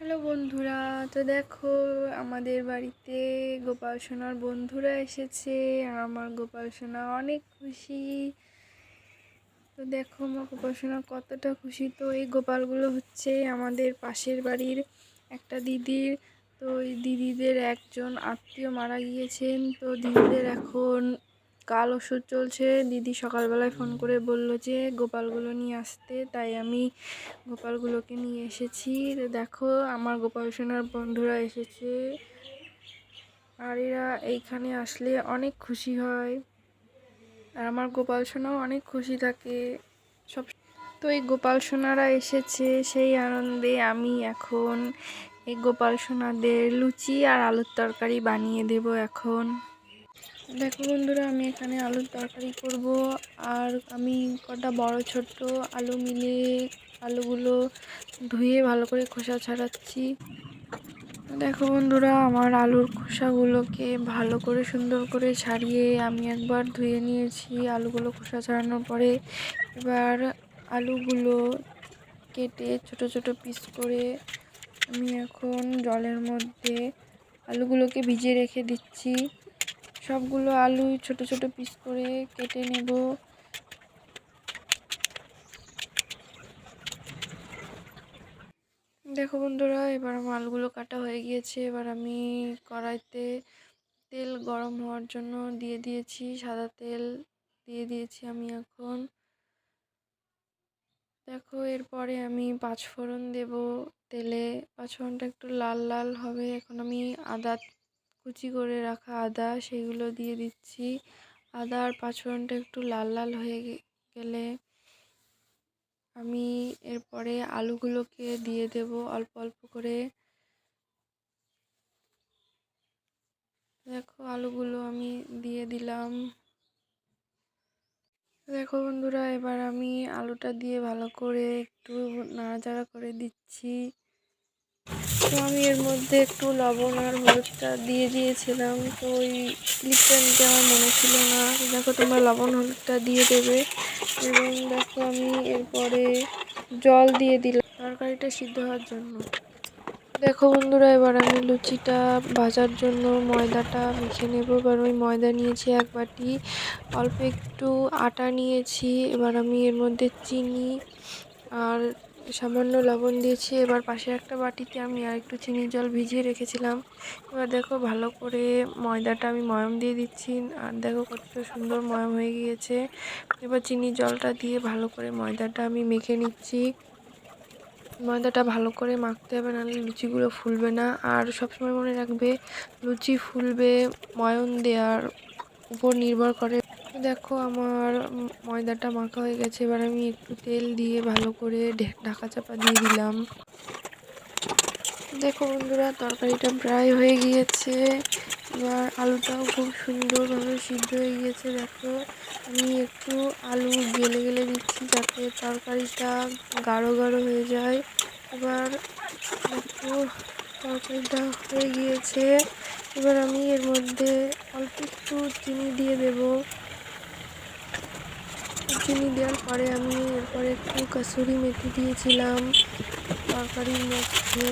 Hello বন্ধুরা, তো দেখো আমাদের বাড়িতে গোপাল সোনার বন্ধুরা এসেছে আমার গোপাল সোনা অনেক খুশি। তো দেখো আমার গোপাল সোনা কতটা খুশি। তো এই গোপালগুলো হচ্ছে আমাদের পাশের বাড়ির একটা দিদির তো এই দিদিদের একজন আত্মীয় মারা গিয়েছেন। তো দিদিদের এখন কাল ওষুধ চলছে। দিদি সকালবেলায় ফোন করে বলল যে, গোপালগুলো নিয়ে আসতে। তাই আমি গোপালগুলোকে নিয়ে এসেছি। দেখো, আমার গোপাল সোনার বন্ধুরা এসেছে। আর এরা এইখানে আসলে অনেক খুশি হয়। আর আমার গোপাল সোনাও অনেক খুশি থাকে। সব তো এই গোপাল সোনারা এসেছে সেই আনন্দে আমি এখন এই গোপাল সোনাদের লুচি আর আলুর তরকারি বানিয়ে দেব এখন। দেখো বন্ধুরা, আমি এখানে আলুর তরকারি করব। আর আমি কটা বড় ছোট আলু মিলিয়ে আলুগুলো ধুয়ে ভালো করে খোসা ছাড়াচ্ছি। দেখো বন্ধুরা, আমার আলুর খোসাগুলোকে ভালো করে সুন্দর করে ছাড়িয়ে আমি একবার ধুয়ে নিয়েছি আলুগুলো খোসা ছাড়ানোর পরে। এবার আলুগুলো কেটে ছোট ছোট পিস করে আমি এখন জলের মধ্যে আলুগুলোকে ভিজিয়ে রেখে দিচ্ছি। সবগুলো আলু ছোট ছোট পিস করে কেটে নেব। দেখো বন্ধুরা, এবার আমার আলুগুলো কাটা হয়ে গিয়েছে। এবার আমি কড়াইতে তেল গরম হওয়ার জন্য দিয়ে দিয়েছি, সাদা তেল দিয়ে দিয়েছি আমি এখন। দেখো, এরপরে আমি পাঁচফোড়ন দেব তেলে। পাঁচফোড়নটা একটু লাল লাল হবে। এখন আমি আদা কুচি করে রাখা আদা, সেগুলো দিয়ে দিচ্ছি। আদা আর পাঁচফোড়নটা একটু লাল লাল হয়ে গেলে আমি এরপরে আলুগুলোকে দিয়ে দেব অল্প অল্প করে। দেখো আলুগুলো আমি দিয়ে দিলাম। দেখো বন্ধুরা, এবার আমি আলুটা দিয়ে ভালো করে একটু নাড়াচাড়া করে দিচ্ছি। তো আমি এর মধ্যে একটু লবণ আর হলুদটা দিয়ে দিয়েছিলাম। তো ওই ক্লিপটা নিতে আমার মনে ছিল না। দেখো তোমরা লবণ হলুদটা দিয়ে দেবে। এবং দেখো আমি এরপরে জল দিয়ে দিলাম তরকারিটা সিদ্ধ হওয়ার জন্য। দেখো বন্ধুরা, এবার আমি লুচিটা ভাজার জন্য ময়দাটা মেখে নেব। এবার ওই ময়দা নিয়েছি এক বাটি। অল্প একটু আটা নিয়েছি। এবার আমি এর মধ্যে চিনি আর সামান্য লবণ দিয়েছি। এবার পাশে একটা বাটিতে আমি আর একটু চিনি জল ভিজিয়ে রেখেছিলাম। এবার দেখো ভালো করে ময়দাটা আমি ময়ম দিয়ে দিচ্ছি। আর দেখো কতটা সুন্দর ময়ম হয়ে গিয়েছে। এবার চিনি জলটা দিয়ে ভালো করে ময়দাটা আমি মেখে নিচ্ছি। ময়দাটা ভালো করে মাখতে হবে, নাহলে লুচিগুলো ফুলবে না। আর সবসময় মনে রাখবে, লুচি ফুলবে ময়ন দেওয়ার উপর নির্ভর করে দেখো, আমার ময়দাটা মাখা হয়ে গেছে। এবার আমি একটু তেল দিয়ে ভালো করে ঢাকা চাপা দিয়ে দিলাম। দেখো বন্ধুরা, তরকারিটা প্রায় হয়ে গিয়েছে। এবার আলুটাও খুব সুন্দরভাবে সিদ্ধ হয়ে গিয়েছে। দেখো, আমি একটু আলু গেলে গেলে দিচ্ছি যাতে তরকারিটা গাঢ় গাঢ় হয়ে যায়। এবার একটু তরকারিটা হয়ে গিয়েছে। এবার আমি এর মধ্যে অল্প একটু চিনি দিয়ে দেব। চিনি দেওয়ার পরে আমি এরপরে একটু কাসুরি মেথি দিয়েছিলাম, তরকারির মধ্যে।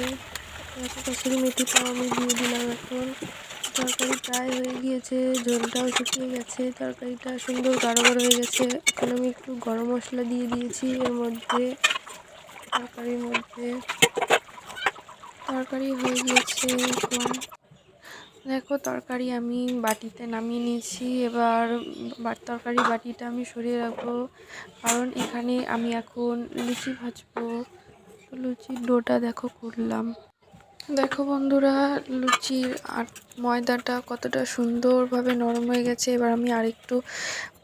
কাসুরি মেথিটাও আমি দিয়ে দিলাম এখন। তরকারি প্রায় হয়ে গিয়েছে, ঝোলটাও শুকিয়ে গেছে, তরকারিটা সুন্দর গাঢ় গাঢ় হয়ে গেছে। এখন আমি একটু গরম মশলা দিয়ে দিয়েছি এর মধ্যে, তরকারির মধ্যে। তরকারি হয়ে গিয়েছে দেখো, তরকারি আমি বাটিতে নামিয়ে নিয়েছি। এবার তরকারি বাটিটা আমি সরিয়ে রাখব। কারণ এখানে আমি এখন লুচি ভাজবো। লুচির ডোটা দেখো করলাম। দেখো বন্ধুরা, লুচির আর ময়দাটা কতটা সুন্দরভাবে নরম হয়ে গেছে। এবার আমি আরেকটু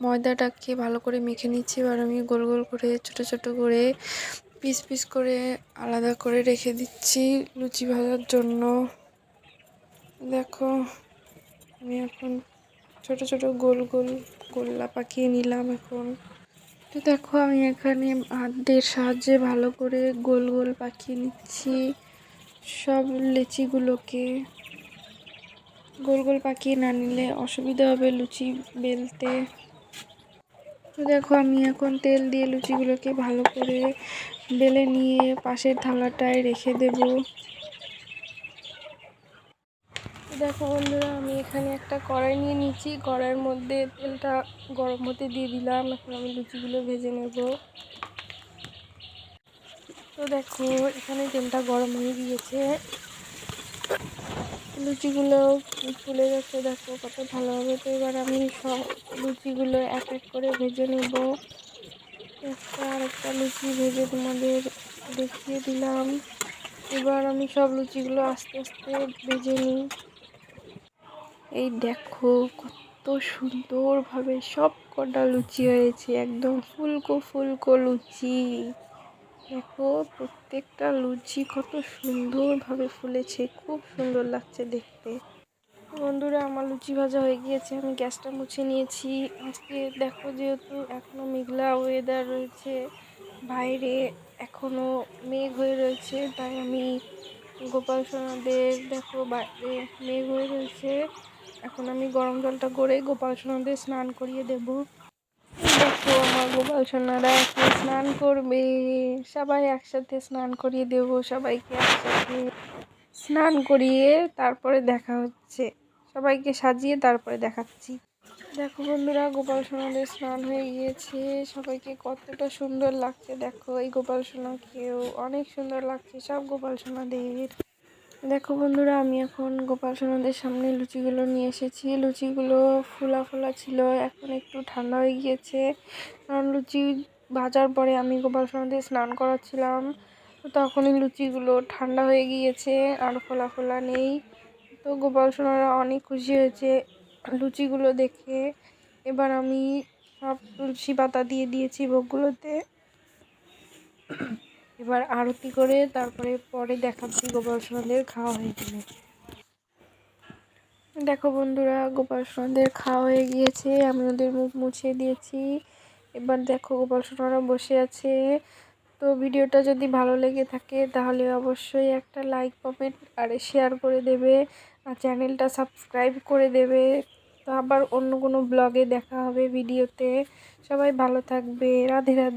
ময়দাটাকে ভালো করে মেখে নিচ্ছি। এবার আমি গোল গোল করে, ছোট ছোট করে, পিস পিস করে আলাদা করে রেখে দিচ্ছি লুচি ভাজার জন্য। দেখো, আমি এখন ছোট ছোট গোল গোল গোল্লা পাকিয়ে নিলাম এখন। তো দেখো, আমি এখানে হাতের সাহায্যে ভালো করে গোল গোল পাকিয়ে নিচ্ছি সব লেচিগুলোকে। গোল গোল পাকিয়ে না নিলে অসুবিধা হবে লুচি বেলতে। তো দেখো, আমি এখন তেল দিয়ে লুচিগুলোকে ভালো করে বেলে নিয়ে পাশের থালাটায় রেখে দেব। দেখো বন্ধুরা, আমি এখানে একটা কড়াই নিয়ে নিচ্ছি। কড়াইয়ের মধ্যে তেলটা গরম হতে দিয়ে দিলাম। এখন আমি লুচিগুলো ভেজে নেব। তো দেখো, এখানে তেলটা গরম হয়ে গিয়েছে। লুচিগুলো ফুলে গেছে, দেখো কত ভালো হবে। তো এবার আমি সব লুচিগুলো এক এক করে ভেজে নেব। একটা আর একটা লুচি ভেজে তোমাদের দেখিয়ে দিলাম। এবার আমি সব লুচিগুলো আস্তে আস্তে ভেজে নিই। এই দেখো কত সুন্দরভাবে সব কটা লুচি হয়েছে, একদম ফুলকো ফুলকো লুচি। দেখো প্রত্যেকটা লুচি কত সুন্দরভাবে ফুলেছে, খুব সুন্দর লাগছে দেখতে। বন্ধুরা, আমার লুচি ভাজা হয়ে গিয়েছে, আমি গ্যাসটা মুছে নিয়েছি। আজকে দেখো যেহেতু এখনও মেঘলা ওয়েদার রয়েছে, বাইরে এখনও মেঘ হয়ে রয়েছে, তাই আমি গোপাল সোনাদের, দেখো বাইরে মেঘ হয়ে রয়েছে। এখন আমি গরম জলটা করে গোপাল সোনাদের স্নান করিয়ে দেব। দেখো আমার গোপাল সোনারা এখন স্নান করবে? সবাই একসাথে স্নান করিয়ে দেব, সবাইকে একসাথে স্নান করিয়ে তারপরে দেখা হচ্ছে। সবাইকে সাজিয়ে তারপরে দেখাচ্ছি। দেখো বন্ধুরা, গোপাল সোনাদের স্নান হয়ে গিয়েছে। সবাইকে কতটা সুন্দর লাগছে। দেখো এই গোপাল সোনাকেও অনেক সুন্দর লাগছে, সব গোপাল সোনাদের। দেখো বন্ধুরা, আমি এখন গোপাল সোনাদের সামনে লুচিগুলো নিয়ে এসেছি। লুচিগুলো ফোলা ফোলা ছিল, এখন একটু ঠান্ডা হয়ে গিয়েছে। কারণ লুচি ভাজার পরে আমি গোপাল সোনাদের স্নান করাচ্ছিলাম তখনই লুচিগুলো ঠান্ডা হয়ে গিয়েছে, আর ফোলা ফোলা নেই। তো গোপাল সোনারা অনেক খুশি হয়েছে লুচিগুলো দেখে। এবার আমি সব তুলসী পাতা দিয়ে দিয়েছি ভোগগুলোতে। এবার আরতি করে তারপরে পরে দেখাচ্ছি গোপাল সোনাদের খাওয়া হয়ে গেলে। দেখো বন্ধুরা, গোপাল সোনাদের খাওয়া হয়ে গিয়েছে, আমি ওদের মুখ মুছিয়ে দিয়েছি। এবার দেখো গোপাল সোনারা বসে আছে। তো ভিডিওটা যদি ভালো লেগে থাকে, তাহলে অবশ্যই একটা লাইক কমেন্ট আর শেয়ার করে দেবে। আর চ্যানেলটা সাবস্ক্রাইব করে দেবে। তো আবার অন্য কোনো ব্লগে দেখা হবে ভিডিওতে। সবাই ভালো থাকবে। রাধে রাধে।